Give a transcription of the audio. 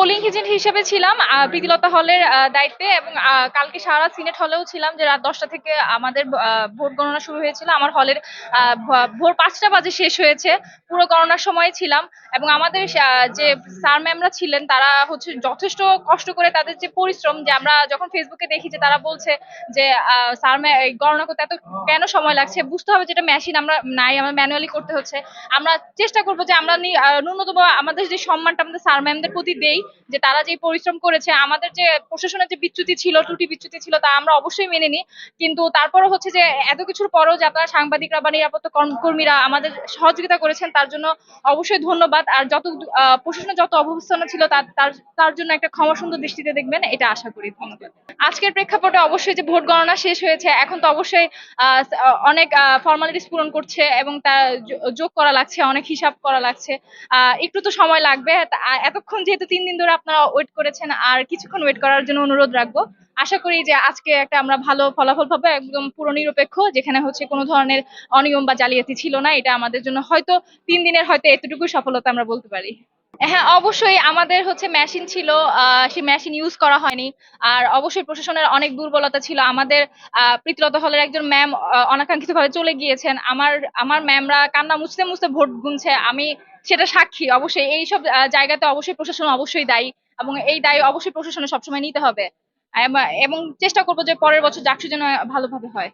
Polling agent হিসেবে ছিলাম প্রীতিলতা হলের দায়িত্বে এবং কালকে সারা সিনেট হলেও ছিলাম যে রাত দশটা থেকে আমাদের ভোট গণনা শুরু হয়েছিল। আমার হলের ভোর পাঁচটা বাজে শেষ হয়েছে। পুরো গণনার সময় ছিলাম এবং আমাদের যে স্যার ম্যামরা ছিলেন তারা হচ্ছে যথেষ্ট কষ্ট করে তাদের যে পরিশ্রম যে আমরা যখন ফেসবুকে দেখি যে তারা বলছে যে স্যার গণনা করতে এত কেন সময় লাগছে? বুঝতে হবে যেটা মেশিন আমরা নাই, আমরা ম্যানুয়ালি করতে হচ্ছে। আমরা চেষ্টা করব যে আমরা ন্যূনতম আমাদের যে সম্মানটা আমাদের স্যার ম্যামদের প্রতি দেই। যে তারা যে পরিশ্রম করেছে, আমাদের যে প্রশাসনের যে বিচ্যুতি ছিল, ত্রুটি বিচ্যুতি ছিল, তা আমরা অবশ্যই মেনে নিই। কিন্তু তারপরও হচ্ছে যে, এত কিছুর পরেও যে আপনারা সাংবাদিকরা বা নিরাপত্তা কর্ম- কর্মীরা আমাদের সহযোগিতা করেছেন, তার জন্য অবশ্যই ধন্যবাদ। আর যত প্রশাসনের যত অবস্থান ছিল, তার তার জন্য একটা ক্ষমা সুন্দর দৃষ্টিতে দেখবেন, এটা আশা করি। ধন্যবাদ। আজকের প্রেক্ষাপটে অবশ্যই যে ভোট গণনা শেষ হয়েছে, এখন তো অবশ্যই অনেক ফর্মালিটিস পূরণ করছে এবং তা যোগ করা লাগছে, অনেক হিসাব করা লাগছে। একটু তো সময় লাগবে এতক্ষণ যেহেতু তিন দিন ধরে আপনারা ওয়েট করেছেন, আর কিছুক্ষণ ওয়েট করার জন্য অনুরোধ রাখব। আশা করি যে আজকে একটা আমরা ভালো ফলাফল পাবো, একদম পুরো নিরপেক্ষ, যেখানে হচ্ছে কোনো ধরনের অনিয়ম বা জালিয়াতি ছিল না, এটা আমাদের জন্য হয়তো তিন দিনের হয়তো এতটুকু সফলতা আমরা বলতে পারি। হ্যাঁ অবশ্যই আমাদের হচ্ছে মেশিন ছিল সেই মেশিন ইউজ করা হয়নি। আর অবশ্যই প্রশাসনের অনেক দুর্বলতা ছিল। আমাদের প্রীতিলতা হলের একজন ম্যাম অনাকাঙ্ক্ষিত ভাবে চলে গিয়েছেন। আমার আমার ম্যামরা কান্না মুছতে মুছতে ভোট গুনছে। আমি সেটা সাক্ষী। অবশ্যই এইসব জায়গাতে অবশ্যই প্রশাসন অবশ্যই দায়ী। এবং এই দায় অবশ্যই প্রশাসনের সবসময় নিতে হবে। এবং চেষ্টা করব যে পরের বছর চাকরি যেন ভালোভাবে হয়।